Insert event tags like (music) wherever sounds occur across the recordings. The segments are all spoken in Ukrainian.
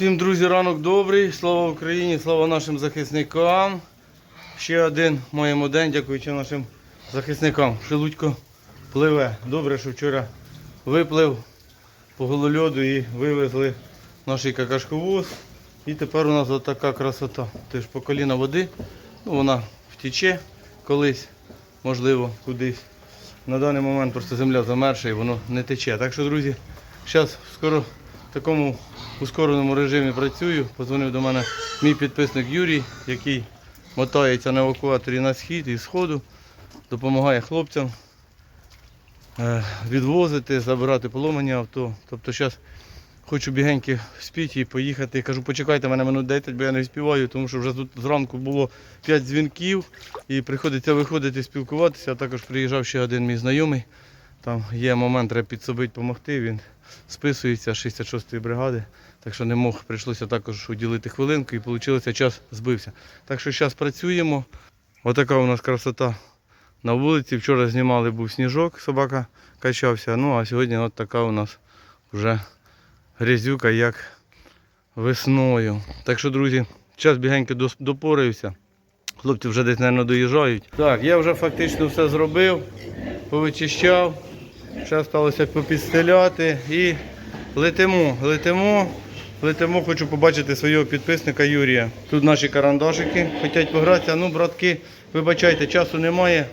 Всім, друзі, ранок добрий. Слава Україні, слава нашим захисникам. Ще один маємо день, дякуючи нашим захисникам. Шелудько пливе. Добре, що вчора виплив по голольоду і вивезли наш какашковоз. І тепер у нас отака красота. Теж по коліна води. Ну, вона втіче колись, можливо, кудись. На даний момент просто земля замерша і воно не тече. Так що, друзі, зараз скоро в такому ускореному режимі працюю. Позвонив до мене мій підписник Юрій, який мотається на евакуаторі на схід і сходу, допомагає хлопцям е, відвозити, забирати поломані авто. Тобто зараз хочу бігеньки спіти і поїхати. Кажу, почекайте мене минут 10, бо я не співаю, тому що вже тут зранку було 5 дзвінків і приходиться виходити спілкуватися. А також приїжджав ще один мій знайомий. Там є момент, треба підсобити, допомогти. Він списується з 66-ї бригади. Так що не мог, прийшлося також уділити хвилинку і вийшло, час збився. Так що зараз працюємо. Отака у нас красота на вулиці. Вчора знімали був сніжок, собака качався. Ну а сьогодні от така у нас вже грязюка, як весною. Так що, друзі, час бігенько допораюся. Хлопці вже десь, мабуть, доїжджають. Так, я вже фактично все зробив, повичищав. Ще сталося попідстеляти і летимо, летимо, летимо, хочу побачити свого підписника Юрія. Тут наші карандашики хочуть погратися. Ну, братки, вибачайте, часу немає.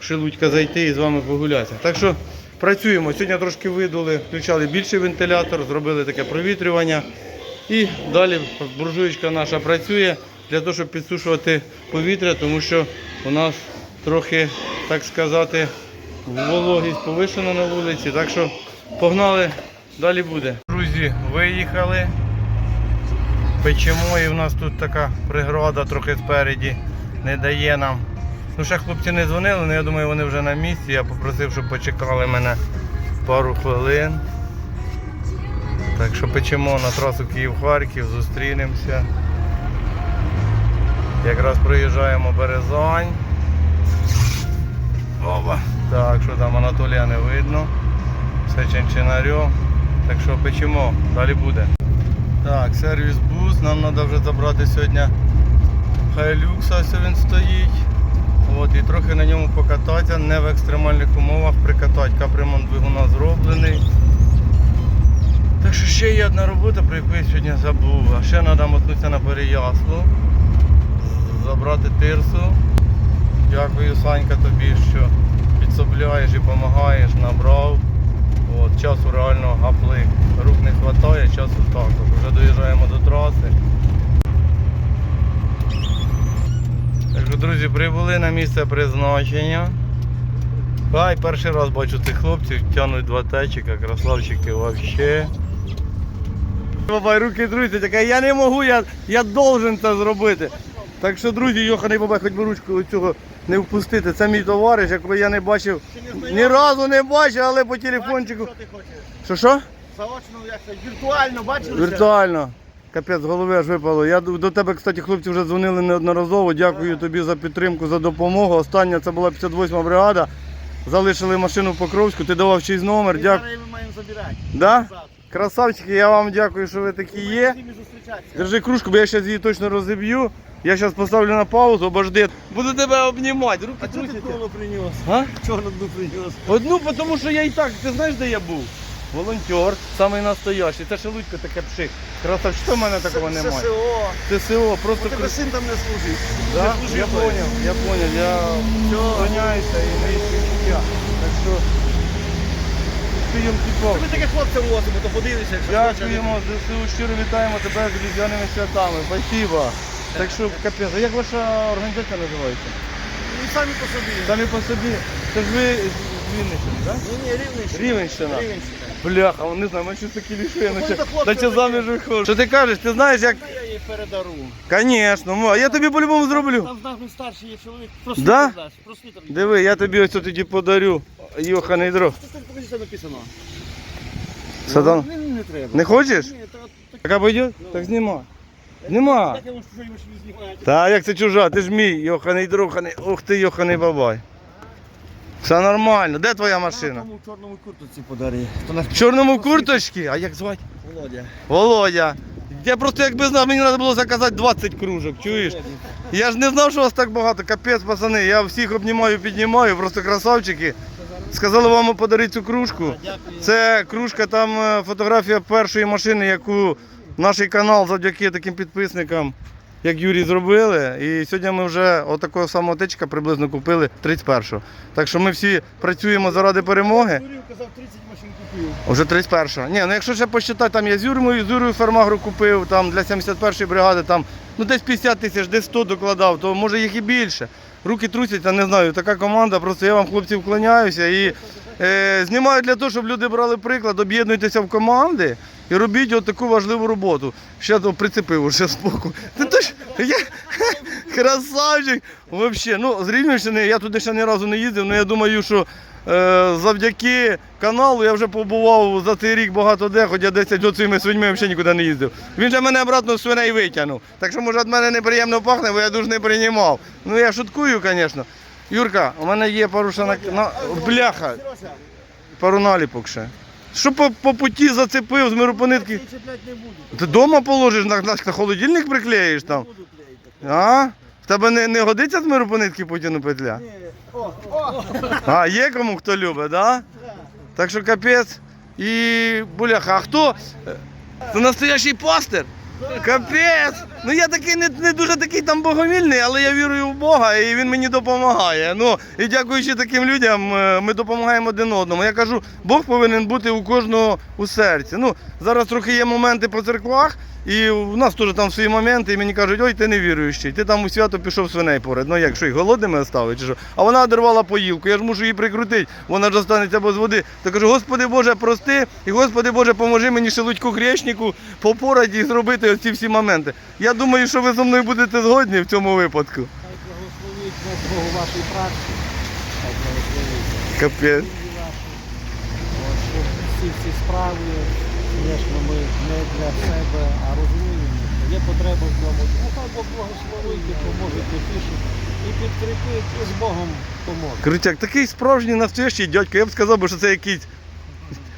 Шелудька зайти і з вами погулятися. Так що працюємо. Сьогодні трошки видули, включали більший вентилятор, зробили таке провітрювання. І далі буржуєчка наша працює для того, щоб підсушувати повітря, тому що у нас трохи, так сказати, вологість повишена на вулиці. Так що погнали, далі буде. Друзі, виїхали. Печемо і в нас тут така преграда трохи спереді не дає нам. Ну, ще хлопці не дзвонили, але я думаю, вони вже на місці. Я попросив, щоб почекали мене пару хвилин. Так що печемо на трасу Київ-Харків, зустрінемося. Якраз проїжджаємо Березань. Опа. Так, що там Анатолія не видно. Все чинчинарьо. Так що печемо, далі буде. Так, сервіс бус, нам треба вже забрати сьогодні Хайлюкса, ось він стоїть. От, і трохи на ньому покататися, не в екстремальних умовах прикатати. Капремонт двигуна зроблений. Так що ще є одна робота, про яку я сьогодні забув. А ще треба мотнутися на Переяслу, забрати тирсу. Дякую, Санька, тобі, що підсобляєш і допомагаєш, набрав. От, часу реально гаплик. Рук не вистачає, часу також. Вже доїжджаємо до траси. Так що, друзі, прибули на місце призначення. Ай, перший раз бачу цих хлопців, тягнуть два течика, красавчики вообще. Бабай, руки друзі, така я не можу, я, я должен це зробити. Так що, друзі, Йоханий бабай, хоч би ручку цього не впустити. Це мій товариш, якого я не бачив, ні разу не бачив, але по телефончику. Що ти хочеш? Що що? Заочно, як це, віртуально бачили? Віртуально. Капець, голови аж випало. Я до тебе, кстати, хлопці вже дзвонили неодноразово. Дякую тобі за підтримку, за допомогу. Остання це була 58 бригада. Залишили машину в Покровську, ти давав чийсь номер. Дякую. Ми маємо забирати. Да? Красавчики, я вам дякую, що ви такі є. Держи кружку, бо я зараз її точно розіб'ю. Я зараз поставлю на паузу, обожди. Буду тебе обнімати, руки А чого ти коло приніс? А? Чого на дну приніс? Одну, тому що я і так, ти знаєш, де я був? Волонтер, самий настоящий. Це шелудько таке пшик. Красав, що в мене такого Це немає? ССО. ТСО, просто тебе син там не служить. Да? Я той. понял, я понял, я Всё. і не. Так що спіємо типов. Ми таке хлопця возимо, то подивися, якщо. Дякуємо, ЗСУ, щиро вітаємо тебе з різдвяними святами. Спасибо. Так що, капець, а як ваша організація називається? Ну, самі по собі. Самі по собі. Це ж ви з Вінниччини, так? Ні, ні, Рівненщина. Рівненщина. Рівненщина. Бляха, вони знаю, ми щось такі Ну, хлопці наче такі. заміж виходить. Що ти кажеш? Ти знаєш, як... Я їй передару. Звісно, мо, а я тобі по-любому зроблю. Там з нами старший є чоловік. Да? Просвітер дасть, просвітер. Диви, я тобі ось тоді подарю. Йоханий дров. Що ти покажи, що написано? Садан. Не, не треба. Не хочеш? Ні, то так. Так обойдет? Так знімай. Нема. Та як це чужа? Ти ж мій, йоханий друханий. Ух ти, йоханий бабай. Все нормально. Де твоя машина? Тому в чорному куртці подари. То В чорному курточці? А як звати? Володя. Володя. Я просто якби знав, мені треба було заказати 20 кружок, чуєш? Я ж не знав, що вас так багато. Капець, пацани. Я всіх обнімаю, піднімаю, просто красавчики. Сказали вам подарити цю кружку. Це кружка, там е, фотографія першої машини, яку наш канал завдяки таким підписникам, як Юрій, зробили. І сьогодні ми вже отакого самого тичка приблизно купили 31-го. Так що ми всі працюємо заради перемоги. Казав 30 машин купив. Уже 31-го. Ні, ну якщо ще посчитати, там я з Юрмою, з Юрою Фермагру купив, там для 71-ї бригади, там ну десь 50 тисяч, десь 100 докладав, то може їх і більше. Руки трусяться, не знаю. Така команда, просто я вам, хлопці, вклоняюся і е, знімаю для того, щоб люди брали приклад, об'єднуйтеся в команди і робіть от таку важливу роботу. Ще прицепив уже то ж, я, (laughs) красавчик. Вообще, ну, з Рівненщини я туди ще ні разу не їздив, але я думаю, що е, завдяки каналу я вже побував за цей рік багато де, хоча 10 років своїми свиньми взагалі нікуди не їздив. Він же мене обратно з свиней витягнув. Так що, може, від мене неприємно пахне, бо я дуже не приймав. Ну я шуткую, звісно. Юрка, у мене є пару шанок. На... Бляха, пару наліпок ще. Що по, по путі зацепив з миропонитки? Ти вдома положиш, на, на, на холодильник приклеїш там. А? В тебе не, не годиться з миропонитки Путіну петля? А, є кому хто любить, да? Так що капець. І буляха. А хто? Це настоящий пастир? Капець! Ну я такий не, не дуже такий там богомільний, але я вірую в Бога і він мені допомагає. Ну і дякуючи таким людям, е, ми допомагаємо один одному. Я кажу, Бог повинен бути у кожного у серці. Ну зараз трохи є моменти по церквах, і у нас теж там свої моменти, і мені кажуть, ой, ти не віруючий, ти там у свято пішов свиней поряд. Ну як що, їх голодними оставить, чи що? А вона одервала поїлку, я ж мушу її прикрутити, вона ж останеться без води. То кажу, Господи Боже, прости, і Господи Боже, поможи мені шелудьку грішнику попорати і зробити оці всі моменти. Я думаю, що ви зі мною будете згодні в цьому випадку. Хай благословить Богу вашій праці. Хай благословить Капець. От, Щоб всі ці справи, звісно, ми не для себе, а розуміємо, що є потреба в цьому. Ну, хай Бог благословить і поможе потішить. І підкріпить, і з Богом поможе. Крутяк, такий справжній настоящий дядько. Я б сказав, би, що це якийсь,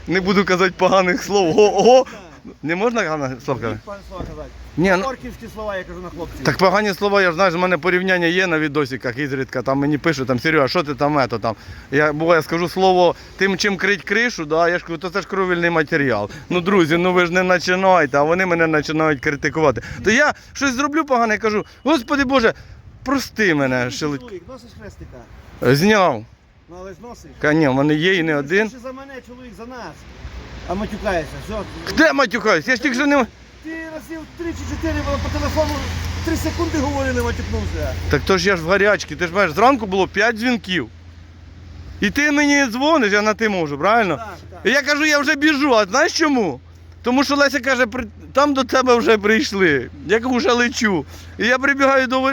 не буду казати поганих слов. Ого! Не можна? Пан слова казати. Ні, ну, Орківські слова я кажу на хлопців. Так погані слова, я ж знаю, в мене порівняння є на відосиках ізрідка. Там мені пишуть, там Серега, що ти там ето там. Я буває скажу слово тим, чим крить кришу, да, я ж кажу, то це ж кровільний матеріал. Ну, друзі, ну ви ж не починайте, а вони мене починають критикувати. То я щось зроблю погане, кажу, Господи Боже, прости мене, шелудь. Чоловік, носиш хрестика? Зняв. Ну але ж носиш. Ка ні, в мене є і не один. Ти за мене, чоловік, за нас. А матюкаєшся. Все. Де матюкаюсь? Я ж тільки що не. Ти разів 3 чи 4 по телефону 3 секунди говорили, матюкнувся. Так то ж я ж в гарячці, ти ж бачиш, зранку було 5 дзвінків. І ти мені дзвониш, я на ти можу, правильно? Так, так. І я кажу, я вже біжу, а знаєш чому? Тому що Леся каже, там до тебе вже прийшли. Я кажу, вже лечу. І я прибігаю до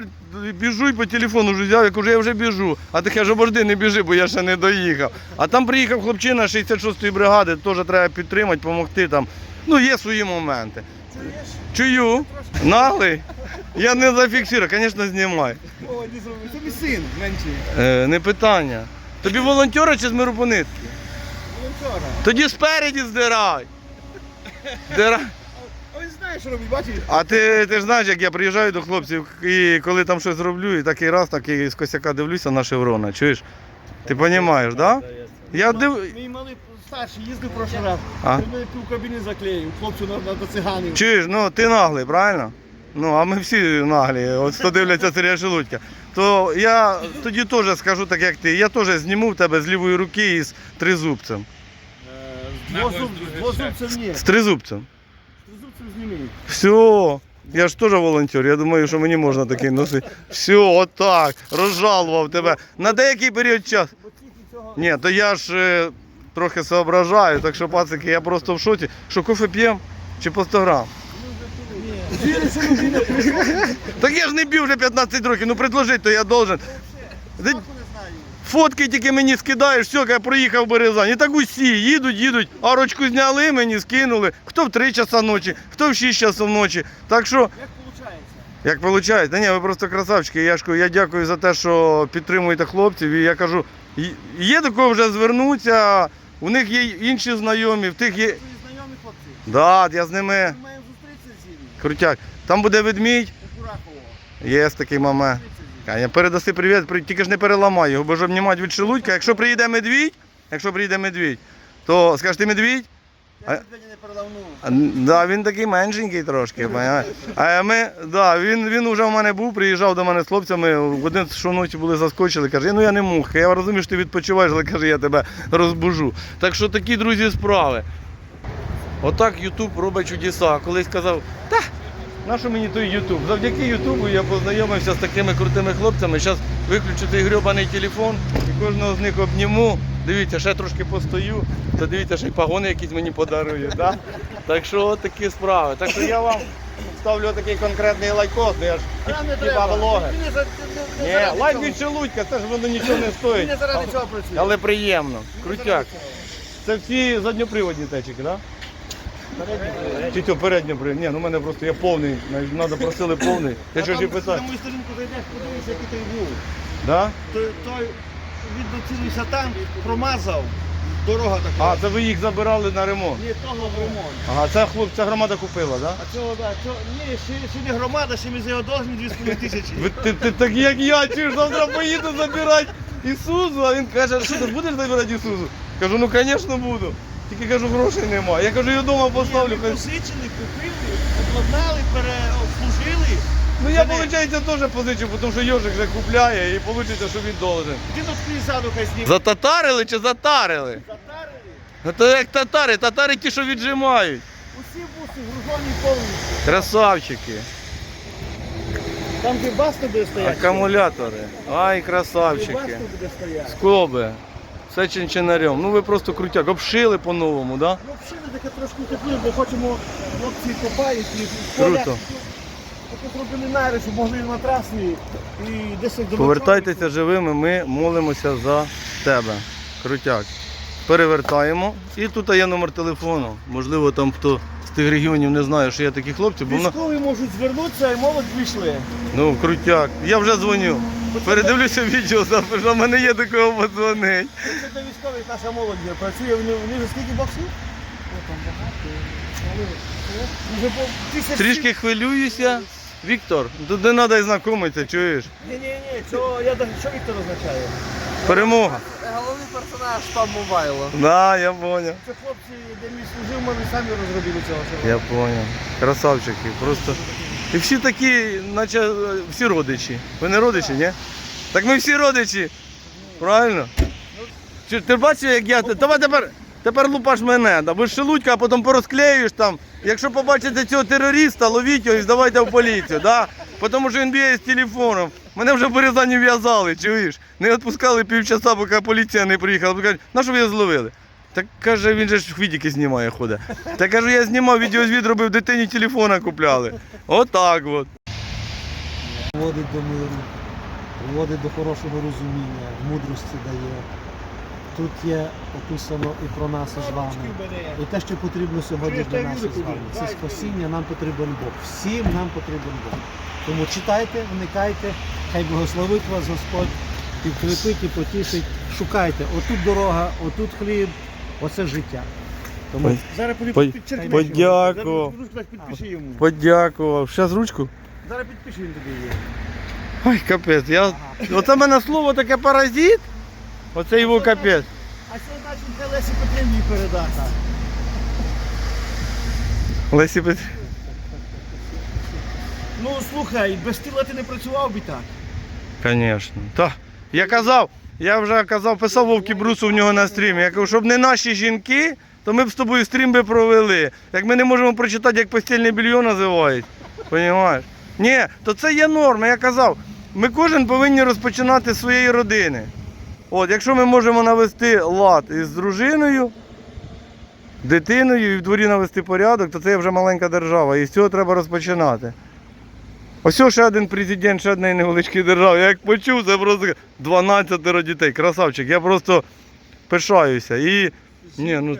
біжу і по телефону вже взяв, я кажу, я вже біжу. А ти каже, обожди, не біжи, бо я ще не доїхав. А там приїхав хлопчина 66-ї бригади, теж треба підтримати, допомогти там. Ну, є свої моменти. Чуєш? Чую, наглий. Я не зафіксую, звісно, знімай. О, не зробив. Це мій син менший. Е, не питання. Тобі волонтера чи з миропонитки? Волонтера. Тоді спереді здирай. Здирай. А він знає, що робить, бачиш? А ти, ти ж знаєш, як я приїжджаю до хлопців і коли там щось роблю, і такий раз, такий з косяка дивлюся на шеврона, чуєш? Ти розумієш, так? Да? Я див... Мій малий старший їздив прошлий раз. А? Він мене пів кабіни заклеїв, хлопцю на, на, до циганів. Чуєш, ну ти наглий, правильно? Ну, а ми всі наглі, от хто дивляться Сергія Шелудька. То я тоді теж скажу так, як ти. Я теж зніму в тебе з лівої руки із тризубцем. З двозуб- з двозубцем ні. З тризубцем. З тризубцем зніміть. Все. Я ж теж волонтер, я думаю, що мені можна такий носити. Все, отак, розжалував тебе. На деякий період часу. Бо тільки цього... Ні, то я ж е, трохи соображаю, так що пацики, я просто в шоці. Що кофе п'ємо? Чи по 100 грам? Так я ж не бів вже 15 років, ну предложить, то я должен. Фотки тільки мені скидаєш, все, я проїхав в Березань. І так усі їдуть, їдуть, арочку зняли, мені скинули. Хто в 3 часа ночі, хто в 6 часов ночі. Так що, Як виходить? як виходить, та ні, ви просто красавчики. Я ж я дякую за те, що підтримуєте хлопців. І я кажу, є до кого вже звернутися, у них є інші знайомі, в тих є. Знайомі хлопці. Да, я з ними. Ми маємо зустрітися з ними. Крутяк. Там буде ведмідь. Є такий момент. Я передаси привіт, тільки ж не переламай його, бо ж обнімати від шелудька. Якщо приїде медвідь, якщо приїде медвідь, то скажеш ти медвідь? А-. А, Да, він такий меншенький трошки? А ми, да, він, він вже в мене був, приїжджав до мене з хлопцями, в один що ночі були заскочили, каже, ну я не муха, я розумію, що ти відпочиваєш, але каже, я тебе розбужу. Так що такі, друзі, справи. Отак Ютуб робить чудеса. Колись казав, та, на що мені той Ютуб? Завдяки Ютубу я познайомився з такими крутими хлопцями. Зараз виключу той грьобаний телефон і кожного з них обніму. Дивіться, ще трошки постою, то дивіться, ще й пагони якісь мені подарують. Да? Так що от такі справи. Так що я вам ставлю такий конкретний лайкос, ну я ж хіба блогер. Мені за- не- не Ні, лайк цього. від це ж воно нічого не стоїть. Мені заради цього працює. Але приємно. Крутяк. Це всі задньоприводні течики, так? Да? Чи то передньоприводні? Ні, ну в мене просто я повний. Треба просили повний. Я що ж і питаю. На мою сторінку зайдеш, подивися, який той був. Да? Той, той видно, цілився танк, промазав. Дорога така. А, це ви їх забирали на ремонт. Ні, того в ремонт. Ага, це хлоп, ця громада купила, так? Да? А цього, да, цього, ні, ще, ще не громада, ще ми за його должні 2,5 тисячі. Ви, ти, ти так як я, чи ж завтра поїду забирати Ісузу, а він каже, що ти будеш забирати Ісузу? Кажу, ну звісно буду. Тільки кажу, грошей немає. Я кажу, я вдома поставлю. Ми хай- посичили, купили, обладнали, переобслужили. Ну я, Це виходить, теж позичу, тому що Йожик вже купляє і вийде, що він должен. Він от ззаду хай. Зататарили чи затарили? Затарили. То як татари, татари ті, що віджимають. Усі буси гружені повністю. Красавчики. Там де баста буде стояти. Акумулятори. Ай, Де красавчики. буде стояти. Скоби. Все чинчинарем. Ну ви просто крутяк. Обшили по-новому, да? Ну, взагалі таке трошки утеплили, бо хочемо хлопці копають і в Круто. Полях. Таке зробили найри, щоб могли на трасі і десь до Повертайтеся живими, ми молимося за тебе. Крутяк. Перевертаємо. І тут є номер телефону. Можливо, там хто з тих регіонів не знає, що є такі хлопці, бо вона. Військові можуть звернутися і молодь вийшли. Ну, крутяк. Я вже дзвоню. Передивлюся відео, запишу, а в мене є до кого подзвонить. Це військових наша молодь є. працює, вони, вони вже скільки боксів? Трішки хвилююся. Віктор, тут не треба і знайомитися, чуєш? Ні, ні, ні, що, я, даже- що Віктор означає? Перемога. Головний персонаж там мобайла. Да, я понял. Це хлопці, де мій служив, ми самі розробили цього всього. Я понял. Красавчики, просто. І всі такі, наче всі родичі. Ви не родичі, ні? Так ми всі родичі. Правильно? Чи, ти бачиш, як я. Давай тепер, тепер лупаш мене, да, шелудька, а потім порозклеюєш там. Якщо побачите цього терориста, ловіть його і здавайте в поліцію, да? Тому що він б'є з телефоном. Мене вже в Березані в'язали, чуєш? Не відпускали півчаса, поки поліція не приїхала. Кажуть, на що ви його зловили? Так каже, він же ж відіки знімає, ходить. Та кажу, я знімав відеозвіт, робив дитині телефона купляли. Отак от. Приводить до миру, приводить до хорошого розуміння, мудрості дає. Тут є описано і про нас з вами. І те, що потрібно сьогодні для нас з вами. Це спасіння, нам потрібен Бог. Всім нам потрібен Бог. Тому читайте, вникайте, хай благословить вас Господь, підкріпить і потішить. Шукайте, отут дорога, отут хліб, оце життя. Тому Зараз подякував. Зараз. Подякував. Щас ручку. Зараз підпиши він тобі її. Ой, капець. Я... Оце мене слово таке паразит. Оце його капець. А це значить для Лесі Петрівні передати. Лесі Пет... Ну слухай, без тіла ти не працював би так. Звісно. Та, я казав, я вже казав, писав Вовки Брусу в нього на стрімі. Я кажу, щоб не наші жінки, то ми б з тобою стрім би провели. Як ми не можемо прочитати, як постільне белье називають. Понімаєш? Ні, то це є норма. Я казав, ми кожен повинні розпочинати з своєї родини. От, якщо ми можемо навести лад із дружиною, дитиною і в дворі навести порядок, то це вже маленька держава. І з цього треба розпочинати. Ось ще один президент, ще однієї невеличкої держави. Я як почув, це просто 12 дітей. Красавчик. Я просто пишаюся. І ні, ну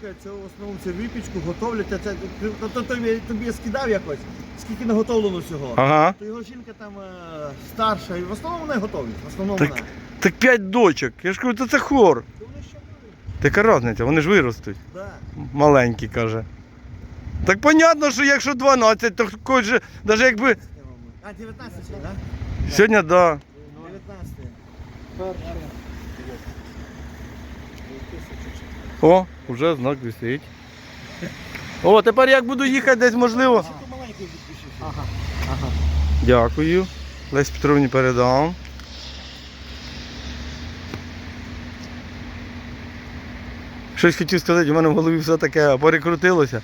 Це в основному це випічку готовлять. Це, це, то, то, тобі, тобі я скидав якось, скільки наготовлено всього. ага. То його жінка там е, старша, і в основному вона готовить. В основному Так, вона. так п'ять дочок. Я ж кажу, то це хор. То вони будуть? Така різниця, вони ж виростуть. Да. Маленькі, каже. Так понятно, що якщо 12, то хоч же, навіть якби. А, 19, так? Сьогодні, так. Да. 19. Перше. О, вже знак висить. О, тепер як буду їхати десь можливо. Ага. Ага. Дякую. Лесь Петровні передам. Щось хотів сказати, у мене в голові все таке перекрутилося.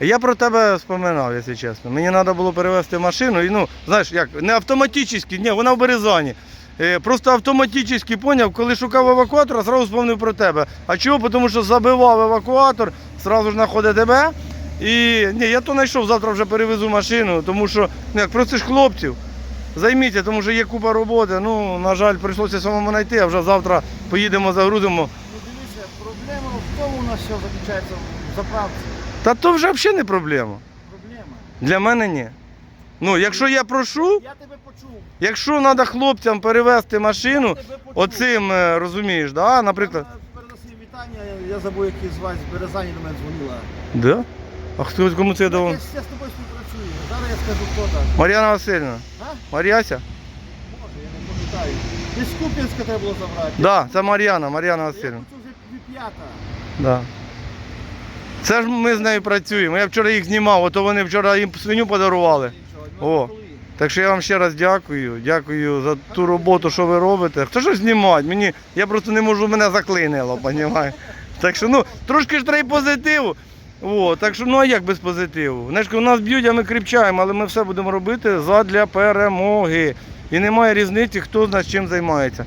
Я про тебе вспоминав, якщо чесно. Мені треба було перевезти машину, і ну, знаєш, як, не автоматично, ні, вона в Березані. Е, Просто автоматично поняв, коли шукав евакуатора, одразу вспомнив про тебе. А чого? Тому що забивав евакуатор, одразу ж знаходить тебе. І ні, я то знайшов, завтра вже перевезу машину, тому що як просиш хлопців, займіться, тому що є купа роботи. Ну, на жаль, прийшлося самому знайти, а вже завтра поїдемо, загрузимо. Ну дивися, проблема в тому у нас що заключається в заправці. Та то вже взагалі не проблема. Проблема. Для мене ні. Ну, якщо я прошу, Я тебе почув. Якщо треба хлопцям перевезти машину, оцим, е, розумієш, да, наприклад. Передаси вітання, я- забув, як з вас з Березані до мене дзвонила. Да? А хто кому це я Я, давав? я з тобою співпрацюю. Зараз я скажу, хто там. Мар'яна Васильівна. А? Мар'яся? Може, я не пам'ятаю. Десь з Куп'янська треба було забрати. Да, це Мар'яна, Мар'яна Я Васильівна. хочу вже п'ята. Да. Це ж ми з нею працюємо. Я вчора їх знімав, ото вони вчора їм свиню подарували. О. Так що я вам ще раз дякую. Дякую за ту роботу, що ви робите. Хто ж знімати? Мені, я просто не можу, мене заклинило, понімаєш? Так що ну, трошки ж треба позитиву. О, так що, ну а як без позитиву? Знаєш, у нас б'ють, а ми кріпчаємо, але ми все будемо робити задля перемоги. І немає різниці, хто з нас чим займається.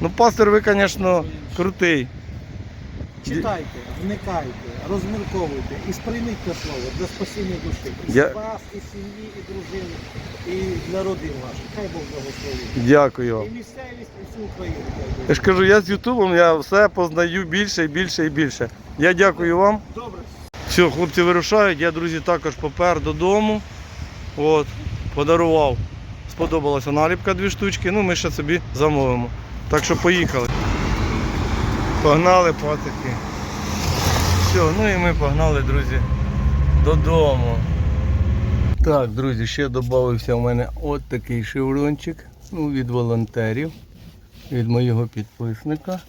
Ну, пастор, ви, звісно, крутий. Читайте, вникайте, розмірковуйте і сприйміть це слово для спасіння душі. І Я- вас, і сім'ї, і дружини, і для родин ваших. Хай Бог благословить. Дякую вам. І місцевість, і всю Україну. Я ж кажу, я з Ютубом я все познаю більше і більше і більше. Я дякую вам. Добре. Все, хлопці вирушають. Я, друзі, також попер додому. От, подарував. Сподобалася наліпка дві штучки. Ну, ми ще собі замовимо. Так що поїхали. Погнали пацики. Все, ну і ми погнали, друзі, додому. Так, друзі, ще додався в мене от такий шеврончик. Ну, від волонтерів, від моєго підписника.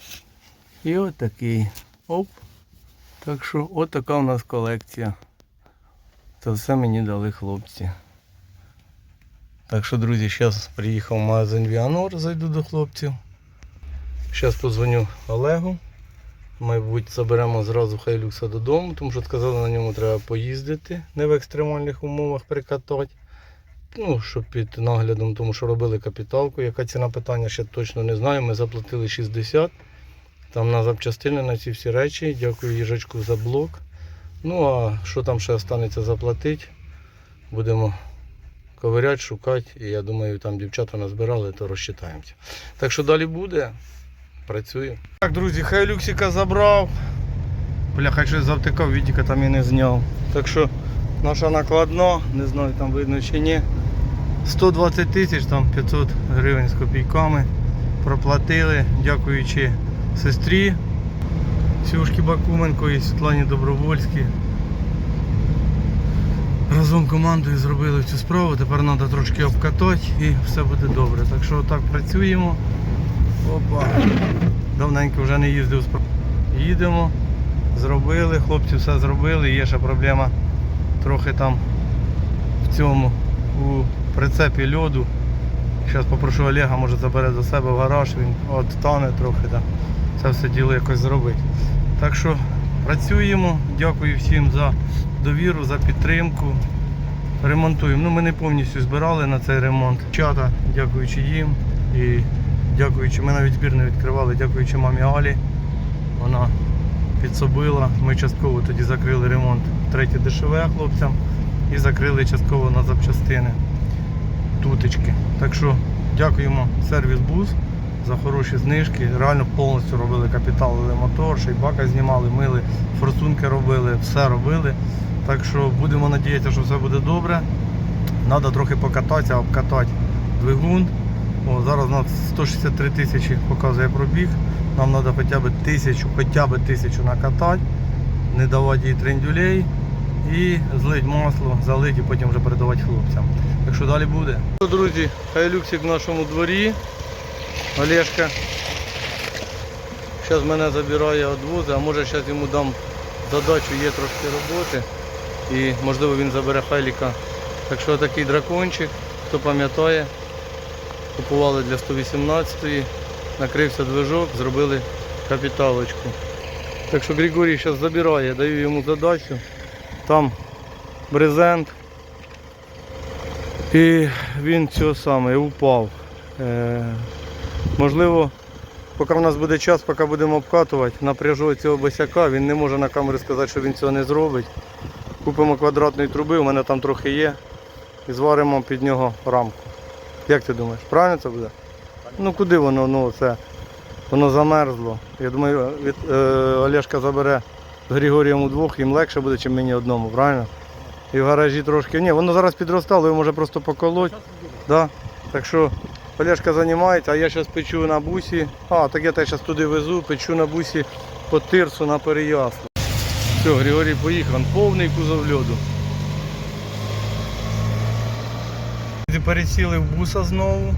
І от такий. Оп. Так що от така у нас колекція. Це все мені дали хлопці. Так що, друзі, зараз приїхав в магазин Віанор, зайду до хлопців. Зараз позвоню Олегу. Мабуть, заберемо зразу Хайлюкса додому, тому що сказали, на ньому треба поїздити, не в екстремальних умовах прикатати. Ну, щоб під наглядом, тому що робили капіталку. Яка ціна питання, ще точно не знаю. Ми заплатили 60. Там на запчастини на ці всі речі. Дякую їжачку за блок. Ну а що там ще останеться заплатити, будемо ковиряти, шукати. І я думаю, там дівчата назбирали, то розчитаємося. Так що далі буде. Працюємо. Так, друзі, хай Люксика забрав. Бляха, щось завтикав, відіка там і не зняв. Так що наша накладна, не знаю там видно чи ні. 120 тисяч, там 500 гривень з копійками проплатили, дякуючи сестрі Сюшки Бакуменко і Світлані Добровольській. Разом командою зробили цю справу, тепер треба трошки обкатати і все буде добре. Так що отак працюємо. Опа. Давненько вже не їздив. Їдемо, зробили, хлопці все зробили. Є ще проблема трохи там в цьому у прицепі льоду. Зараз попрошу Олега, може забере до себе в гараж, він от тане трохи, да. це все діло якось зробить. Так що працюємо. Дякую всім за довіру, за підтримку. Ремонтуємо. Ну, ми не повністю збирали на цей ремонт. Чата, дякуючи їм. І дякуючи, ми навіть збір не відкривали, дякуючи мамі Алі. Вона підсобила. Ми частково тоді закрили ремонт третє дешеве хлопцям і закрили частково на запчастини тутечки. Так що дякуємо сервіс Бус за хороші знижки. Реально повністю робили капіталили мотор, шейбака знімали, мили, форсунки робили, все робили. Так що будемо надіятися, що все буде добре. Треба трохи покататися, обкатати двигун. О, зараз у нас 163 тисячі показує пробіг. Нам треба хоча б тисячу, хоча б тисячу накатати, не давати їй трендюлей. і злить масло, залить і потім вже передавати хлопцям. Так що далі буде. Друзі, хайлюксик в нашому дворі. Олешка. Зараз мене забирає відвози, а може зараз йому дам задачу, є трошки роботи. І можливо він забере хайліка. Так що такий дракончик, хто пам'ятає, купували для 118-ї, накрився движок, зробили капіталочку. Так що Григорій зараз забирає, даю йому задачу. Там брезент. І він цього саме упав. Е, можливо, поки в нас буде час, поки будемо обкатувати, напряжу цього босяка, він не може на камері сказати, що він цього не зробить. Купимо квадратної труби, у мене там трохи є. І зваримо під нього рамку. Як ти думаєш, правильно це буде? Ну куди воно, ну це, воно замерзло. Я думаю, від, е, Олешка забере з Григорієм удвох, їм легше буде, ніж мені одному, правильно? І в гаражі трошки. Ні, воно зараз підростало, його може просто поколоть. Да? Так що Олешка займається, а я зараз печу на бусі. А, так я теж зараз туди везу, печу на бусі по тирсу на переясло. Все, Григорій поїхав, повний кузов льоду. Пересіли в буса знову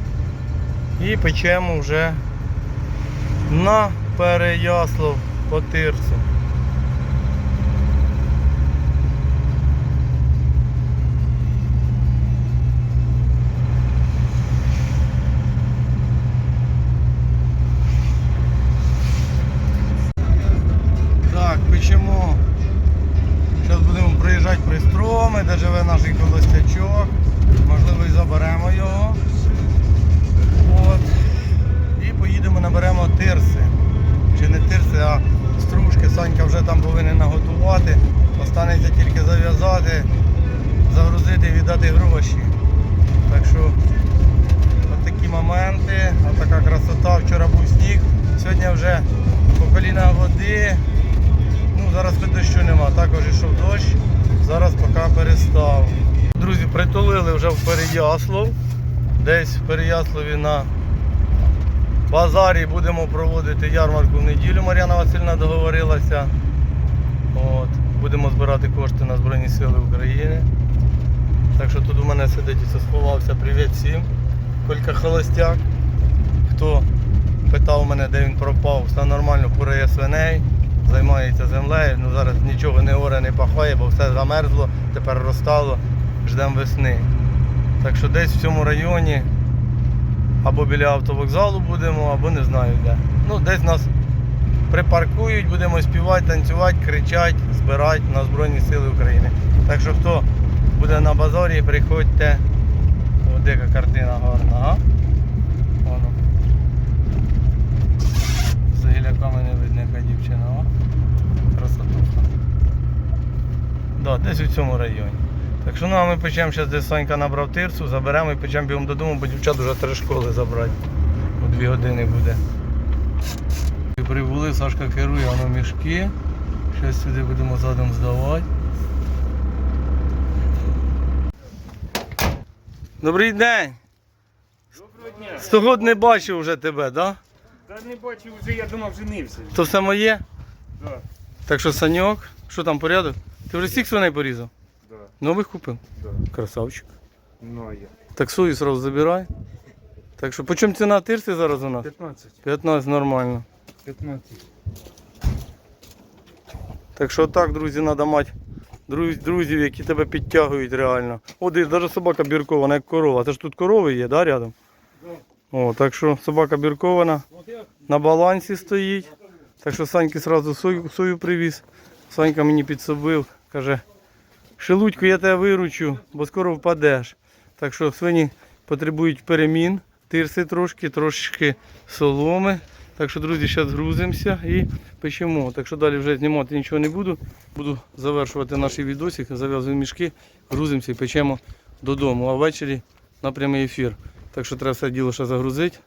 і печемо вже на Переяслав по тирсу. Переяслав. Десь в Переяславі на базарі будемо проводити ярмарку в неділю. Мар'яна Васильівна договорилася. От. Будемо збирати кошти на Збройні Сили України. Так що тут у мене сидить і сховався. Привіт всім. Колька Холостяк. Хто питав мене, де він пропав, все нормально, курає свиней, займається землею. Ну зараз нічого не оре, не пахає, бо все замерзло, тепер розтало, ждемо весни. Так що десь в цьому районі або біля автовокзалу будемо, або не знаю де. Ну, десь нас припаркують, будемо співати, танцювати, кричати, збирати на Збройні Сили України. Так що хто буде на базарі, приходьте. О, дика картина гарна, а? Воно. За не видно, яка дівчина, о. Красотуха. Да, десь у цьому районі. Так що ну а ми печемо зараз, де Санька набрав тирсу, заберемо і печемо бігом додому, бо дівчат вже три школи забрати. У дві години буде. Прибули, Сашка керує, воно мішки. Щось сюди будемо задом здавати. Добрий день! Доброго дня. Сто год не бачив вже тебе, да? Та не бачив вже, я думав, женився. То все моє? Да, Так що Саньок, що там порядок? Ти вже всіх свиней порізав? Да, Нових купив? да. Красавчик. Ну а я. Таксую сразу забирай. Так що, по чому ціна тирси зараз у нас? 15. 15 нормально. 15. Так що так, друзі, треба мати друз- друзів, які тебе підтягують реально. О, дивись, навіть собака біркована, як корова. Це ж тут корови є, да, рядом? О, так що собака біркована, на балансі стоїть. Так що Саньки одразу сою, сою привіз. Санька мені підсобив, каже, Шелудько, я тебе виручу, бо скоро впадеш. Так що свині потребують перемін, тирси трошки, трошки соломи. Так що, друзі, зараз грузимося і печемо. Так що далі вже знімати нічого не буду. Буду завершувати наш відосик, зав'язуємо мішки, грузимося і печемо додому. А ввечері на прямий ефір. Так що треба все діло ще загрузити,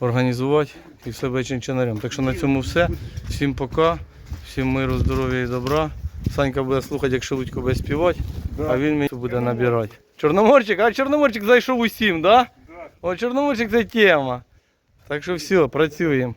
організувати і все буде чинчинарем. Так що на цьому все. Всім пока, всім миру, здоров'я і добра. Санька буде слухати, як Шелудько буде співати, а він мені буде набирати. Чорноморчик, а Чорноморчик зайшов усім, так? Да? О, Чорноморчик це тема. Так що все, працюємо.